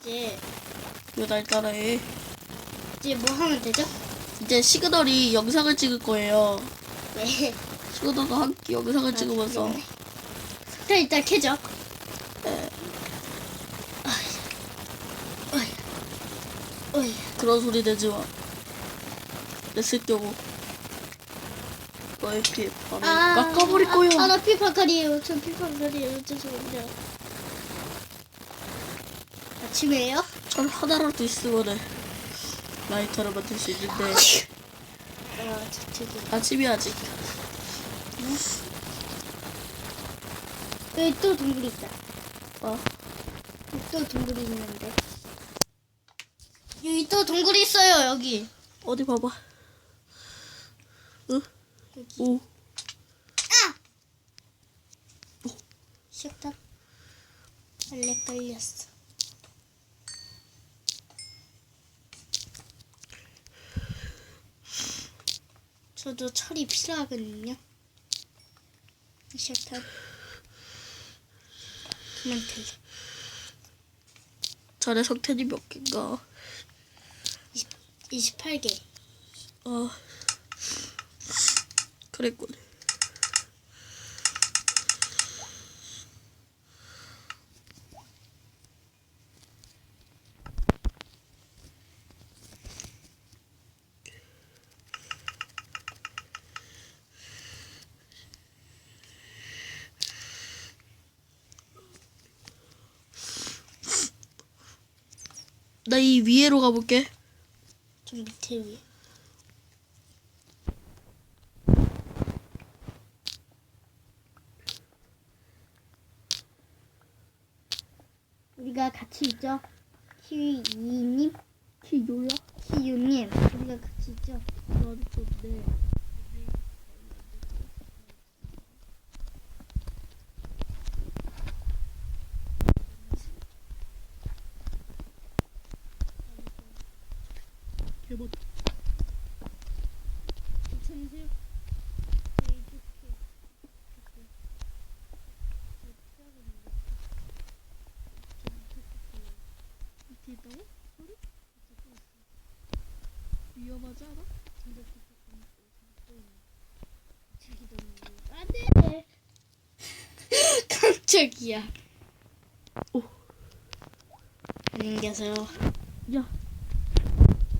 이제 이거 날 따라해. 이제 뭐 하면 되죠? 이제 시그널이 영상을 찍을 거예요. 네. 시그널과 함께 영상을 찍으면서 네. 일단 일단 캐죠. 네, 어이. 그런 소리 내지 마. 냈을 경우 너의 피 바로 깎아버릴 거예요. 아, 나 피파칼이에요. 저 피파칼이에요. 죄송합니다. 아침에요? 전 하나라도 있으면 라이터를 만들 수 있는데 아. 아침이 아직 여기 또 동굴 있다. 어, 여기 또 동굴이 있는데. 여기 또 동굴이 있어요. 여기. 어디 봐봐. 응? 여기. 오, 아! 식탁. 빨래 걸렸어. 저도 철이 필요하거든요. 식탁. 그만 틀려. 자네 성태이 몇 개인가? 28개. 아, 그랬군. 나 이 위에로 가볼게. 좀 밑에 위에. 우리가 같이 있죠? 키위님, 키요야? 키유님, 우리가 같이 있죠? 나도 좋네. 밑에 있다고? 소리? 위험하지 않아? 안돼. 깜짝이야. 오. 안녕히 계세요. 야.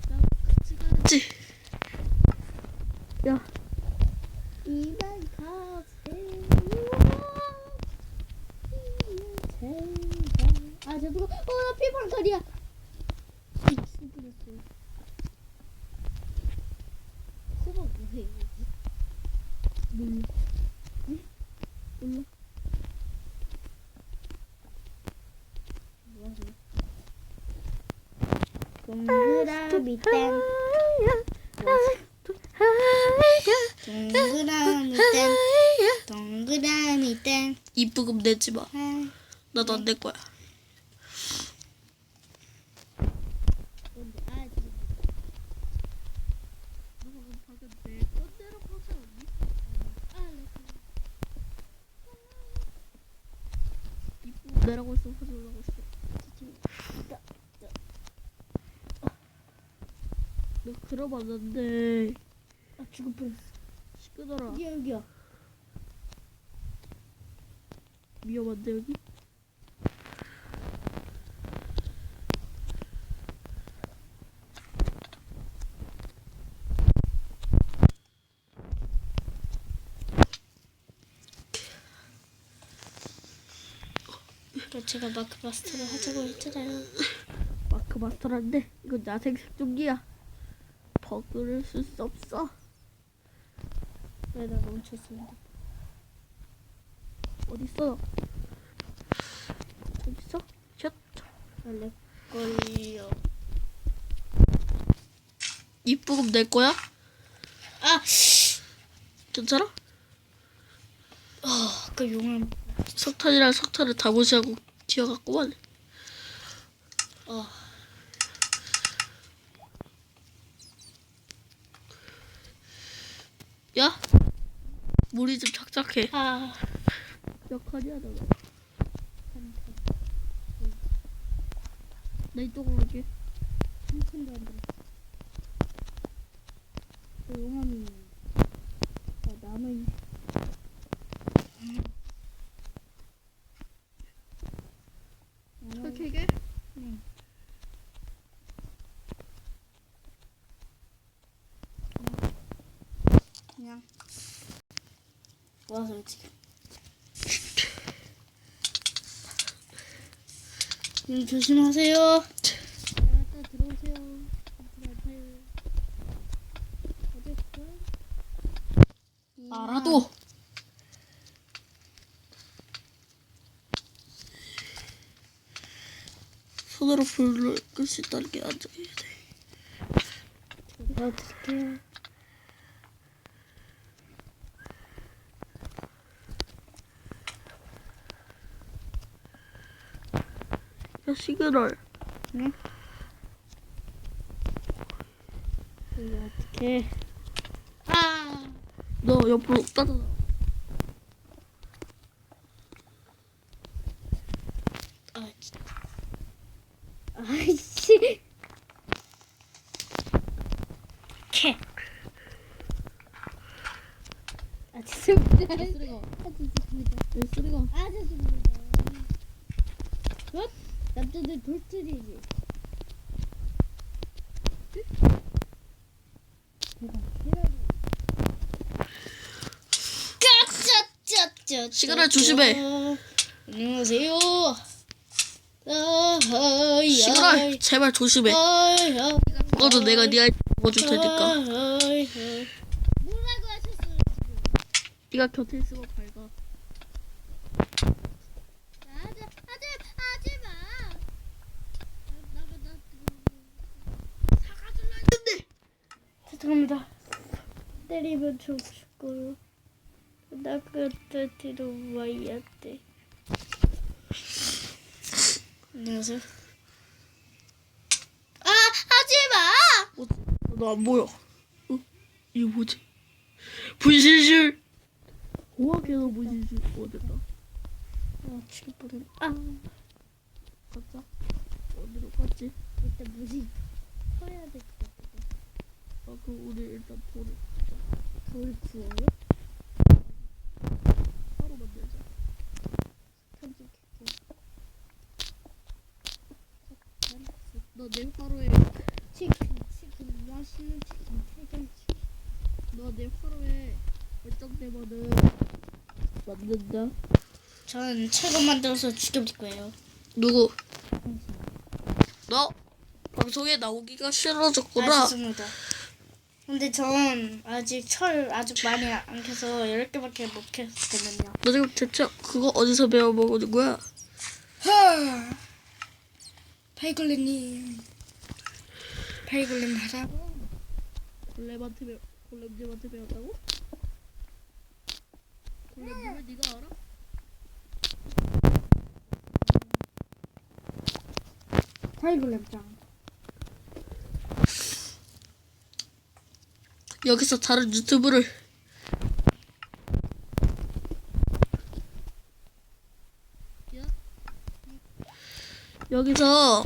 나 같이. 야. 이만 가세요. 아, 저 누가? 어, 나 피방칼이야. 수분했어. 수분 뭐해? 몰라. 몰라. 뭐하세요? 동그라미 땡. 동그라미 땡. 동그라미 땡. 입부금 내지 마. 아, 나도 안낼 거야. 뭔데? 아, 너가 방금 내 건대로 하지 않니? 입부금 내라고 했어. 하지 말라고 했어. 안 돼. 아, 죽을 뻔했어. 시끄러라. 여기야, 여기야. 위험한데 여기? 또 제가 마크 마스터를 하자고 했잖아요. 마크 마스터란데 이건 야생 생존기야. 버그를 쓸수 없어. 네, 나 멈췄습니다. 어딨어? 저기 있어? 샷. 원래 걸려. 입부금 낼 거야? 아, 괜찮아? 어, 그 용암. 석탄이랑 석탄을 다 무시하고 튀어갔구만. 어, 야, 물이 좀 착착해. 아, 몇 칸이야 너? 나 이쪽으로 올게. 한 푼도 안 들었어. 그 용암이 자, 남은 이렇게 이게? 네. 그냥 와서 지금 님 조심하세요. 나갔다 들어오세요. 알아도. 손으로 불을 끌 수 있다는 게 안정해야 돼. 제가 드릴게요. 야, 시그널. 네? 이거 어떻게? 아! 너 옆으로 따다. 아, 진짜. 아이씨. 캐. 아, 죄송합니다. 아, 죄송합니다. 왜 쓰레가? 아, 죄송합니다. 어? 남자들. 까짜짜짜. 시그널 조심해. 안녕하세요. 아이, 제발 조심해. 너도 내가 네 아이 먹어줄 테니까. 뭐라고 하셨어요 지금? 네가 곁에 있으면 밝아. 하지 하지 하지 마. 나가 나 사과줄라 했는데. 죄송합니다. 때리면 저 죽고요. 나 그때 뒤로 와야 돼. 안녕하세요. 아 하지 마. 어, 너안 보여. 어? 이거 뭐지? 분신술. 호학에서 분신술 어딨다. 아 죽을 뻔했. 아 가자. 어디로 갔지? 것 같아. 아, 그 우리 일단 돌을 돌 구워요? 바로 만들자. 탐색했고. 너내 화로에 치킨 치킨 맛있는 치킨 태경 치킨. 너내 화로에 결정되면은 만든다. 저는 책을 만들어서 죽여버릴 거예요. 누구? 너 방송에 나오기가 싫어졌구나. 아, 죄송합니다. 근데 전 아직 철 아직 많이 안 캐서 10개밖에 못 캤거든요. 너 지금 대체 그거 어디서 배워 먹는 거야? 헐. 파이골렘님. 파이골렘 하라고? 골렘한테 배워 골렘님한테 배웠다고? 골렘님을 네가 알아? 파이골렘 여기서 다른 유튜브를. 여기서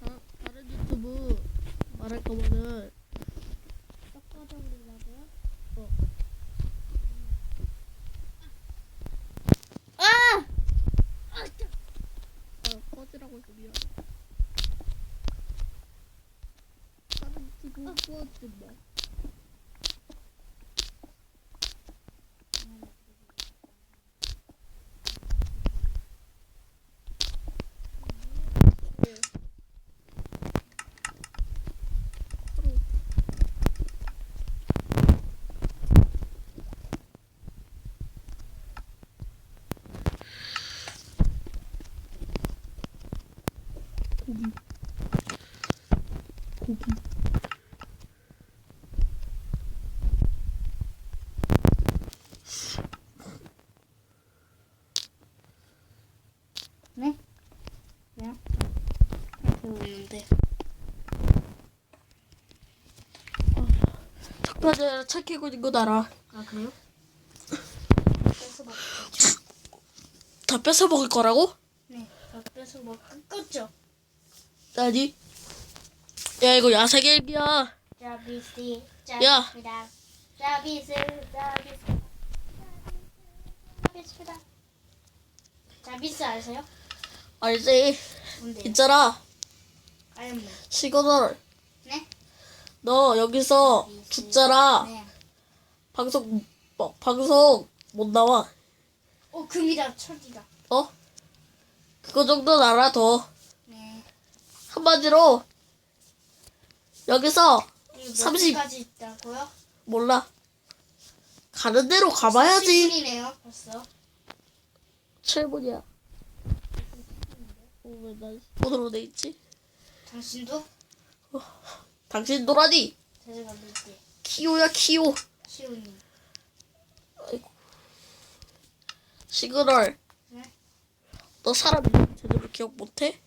다, 다른 유튜브 말할 거면은 섞어버리라고요? 어. 아! 아! 짜. 어, 꺼지라고 해서 미안 다른 유튜브 구워준다 고기 고기 네? 왜요? 배우는데. 석탄에 차 캐고 있는 건 알아 아 그래요? 다 뺏어 먹을 거라고? 네. 다 뺏어 뭐 끄죠? 아니. 야 이거. 자비스 야. 자비스다 자비스 자비스 자비스다 자비스 아세요? 알지? 뭔데요? 있잖아. 아니 뭐 시그널. 네? 너 여기서 죽잖아. 네. 방송 뭐, 방송 못 나와. 오 금이다 철이다 어? 그거 정도는 알아둬. 네 한마디로 여기서 여기 30. 몇 가지 있다고요? 몰라. 가는 대로 가봐야지. 10분이네요 벌써 7분이야. 왜난 손으로 돼 있지? 당신도? 당신 노라니 믿게 키오야 키오. 시우님 시그널. 네? 너 사람 이름 제대로 기억 못해?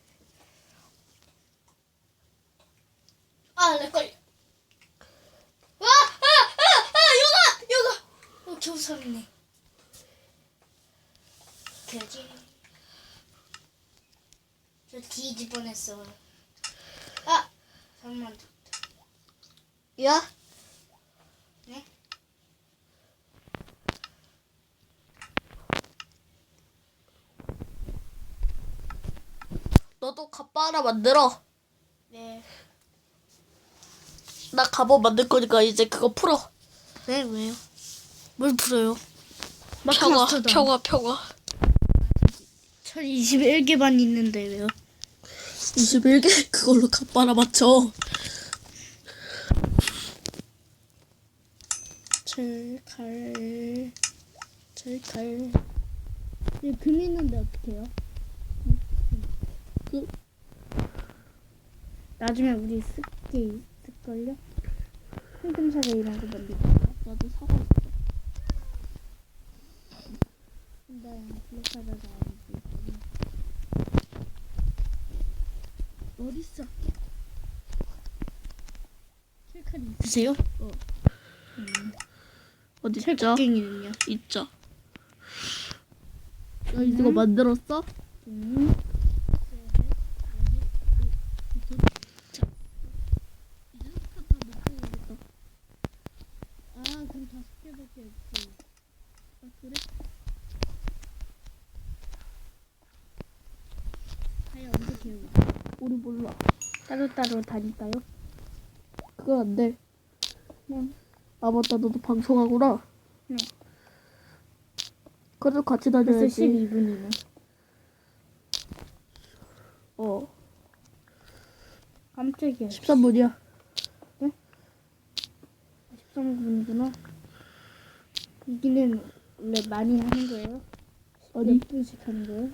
아 내 걸려 와! 아! 아! 아! 요가! 요가! 어 겨우 살았네 그지 저 뒤집어냈어 아! 잠깐만 야? 네? 너도 갑바 하나 만들어. 네 나 갑옷 만들 거니까 이제 그거 풀어. 네? 왜요? 뭘 풀어요? 평화, 평화, 평화. 철 21개만 있는데 왜요? 21개 그걸로 갑바 하나 맞춰. 철칼 철칼 이금 있는데 어떡해요? 그 나중에 우리 쓸게 있을걸요? 황금사과 이런 거 만들고 나도 사과 있어. 근데 아니지 어딨어? 철칼이 있으세요? 어디 있죠? 철곡갱이는요? 있죠. 너 이거 만들었어? 음. 아 그럼 다섯 개밖에 없어. 아 그래? 과연 어떻게 해요? 우리 몰라. 따로따로 다닐까요? 그건 안 돼. 그냥 아 맞다 너도 방송하구나. 네. 그래도 같이 벌써 다녀야지. 12분이네. 어. 깜짝이야. 13분이야. 13분이구나. 여기는 원래 많이 하는 거예요? 어디? 몇 분씩 하는 거예요?